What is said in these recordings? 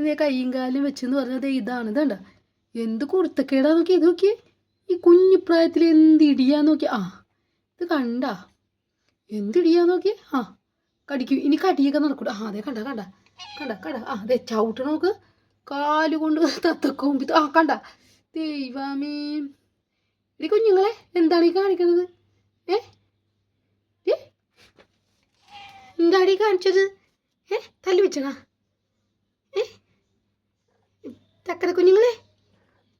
നീ കൈയും കാലും വെച്ചെന്ന് പറഞ്ഞത് ഇതാണ്. ഇതണ്ട. എന്ത് കുർത്തക്കേടാ നോക്കി ഇത് നോക്കി ഈ കുഞ്ഞു പ്രായത്തിൽ എന്ത് ഇടിയാ നോക്കി ആ ഇത് കണ്ട. എന്ത് ഇടിയാ നോക്കി ആ കടിക്കും. ഇനി കടിയൊക്കെ നടക്കൂട? ആ അതെ കണ്ട കണ്ട. കണ്ട കണ്ട. ആ അതെ ചവിട്ട നോക്ക്. കാൽ കൊണ്ട് തത്തക്കൊമ്പി ആ കണ്ട. ദൈവമേ. ഇടി കുഞ്ഞുങ്ങളെ എന്താണ് ഈ കാണിക്കുന്നത് ഏ? എന്താണ് ഈ കാണിച്ചത്? ഏ? തല്ലി വെച്ചണാ? ചക്കര കുഞ്ഞുങ്ങളെ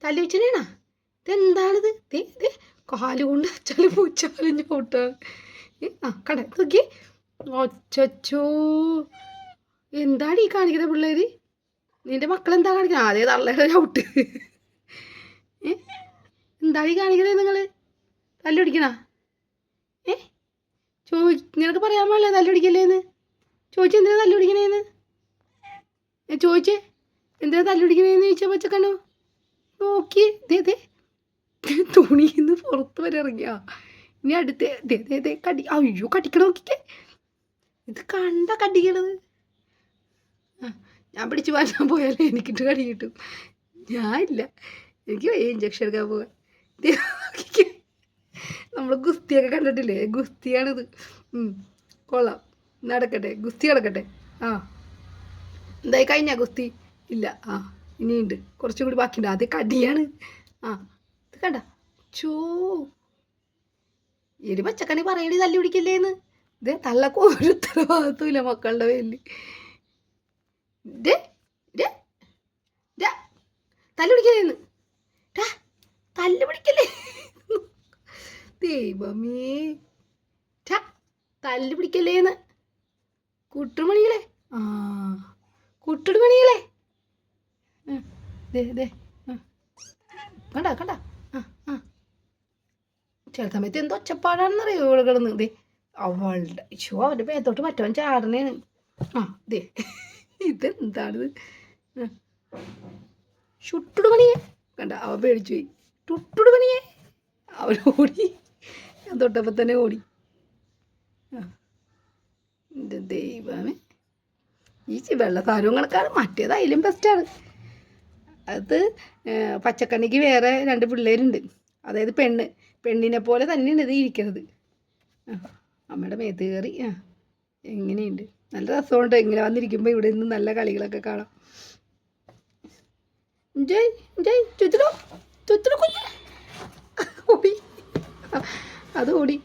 തല്ലി വെച്ചണേണാ ഇതെന്താണിത്? ദേ ദേ കാലുകൊണ്ട് കൊണ്ട് അച്ചാൽ പൂച്ചാലും ചവിട്ടാണ് ഏ ആ കട നോക്കി ഒച്ചോ എന്താണ് ഈ കാണിക്കുന്ന പിള്ളേര്? നിന്റെ മക്കളെന്താ കാണിക്കുന്നത് അതേ തള്ളയുടെ ചവിട്ട് ഏ എന്താണ് ഈ കാണിക്കുന്നത് നിങ്ങൾ തല്ലുപിടിക്കണ ഏ ചോദി നിനക്ക് പറയാൻ പാടില്ല തല്ലുപിടിക്കല്ലേന്ന് ചോദിച്ചെന്തിനാ തല്ലുപിടിക്കണേന്ന് ഏ ചോദിച്ചേ. എന്തിനാ തല്ലുപിടിക്കണേന്ന് ചോദിച്ചാൽ പച്ചക്കണ്ണു? നോക്കി. ദേ ദേ. തുണിന്ന് പുറത്ത് വരെ ഇറങ്ങിയ. ഇനി അടുത്ത് ദേ ദേ ദേ കടി. അയ്യോ കടിക്കണ നോക്കിക്കേ. ഇത് കണ്ട കടിക്കണത്. ഞാൻ പിടിച്ച് മാറ്റാൻ പോയാലേ എനിക്കിട്ട് കടി കിട്ടും. ഞാൻ ഇല്ല. എനിക്ക് ഇഞ്ചക്ഷൻ എടുക്കാൻ പോകാൻ നമ്മൾ ഗുസ്തിയൊക്കെ കണ്ടിട്ടില്ലേ? ഗുസ്തിയാണിത്. കൊള്ളാം. നടക്കട്ടെ. ഗുസ്തി നടക്കട്ടെ. ആ. എന്തായി കഴിഞ്ഞ ഗുസ്തി? ഇല്ല ആ ഇനിയുണ്ട്. കുറച്ചും കൂടി ബാക്കിയുണ്ട്. അത് കടിയാണ്. ആ ഇത് കണ്ട. ചോ എടി പച്ചക്കണി പറയണി തല്ലി പിടിക്കില്ലേന്ന് ഇതേ തള്ളക്ക് ഒരു ഉത്തരവാദിത്വമില്ല മക്കളുടെ പേരിൽ തല്ലു പിടിക്കലേന്ന് ടാ തല്ലു പിടിക്കല്ലേ ദൈവമേ. തല്ലു പിടിക്കല്ലേന്ന് കുട്ടുമണികളെ. ആ കുട്ടുമണികളെ. ദേ ദേ. കണ്ട കണ്ട. ആ ആ. ചില സമയത്ത് എന്തോ ഒച്ചപ്പാടാണെന്നറിയോ ഇവിടെ കിടന്ന്. ദേ അവളുടെ ഷോ അവന്റെ മേത്തോട്ട് മറ്റവൻ ചാടണേണ് ആ ദേ. ഇതെന്താണിത്. ചുട്ടുടു പണിയെ കണ്ട അവൻ പേടിച്ചു പോയി. ടുട്ടുടു പണിയെ അവൻ ഓടി. ഞാൻ തൊട്ടപ്പോൾ തന്നെ ഓടി. ദൈവമേ. ഈ വെള്ള മറ്റേത് അതിലും ബെസ്റ്റാണ് അത് പച്ചക്കണ്ണിക്ക് വേറെ രണ്ട് പിള്ളേരുണ്ട്. അതായത് പെണ്ണ്. പെണ്ണിനെ പോലെ തന്നെയാണ് ഇത് ഇരിക്കുന്നത് അമ്മയുടെ മേത്ത് കയറി. ആ എങ്ങനെയുണ്ട്? നല്ല രസമുണ്ട്. ഇങ്ങനെ വന്നിരിക്കുമ്പോൾ ഇവിടെ നിന്ന് നല്ല കളികളൊക്കെ കാണാം. ജയ് ജയ് ചുറ്റിലോ ചുറ്റിലോ കുഞ്ഞ്. ഓടി. അത് ഓടി.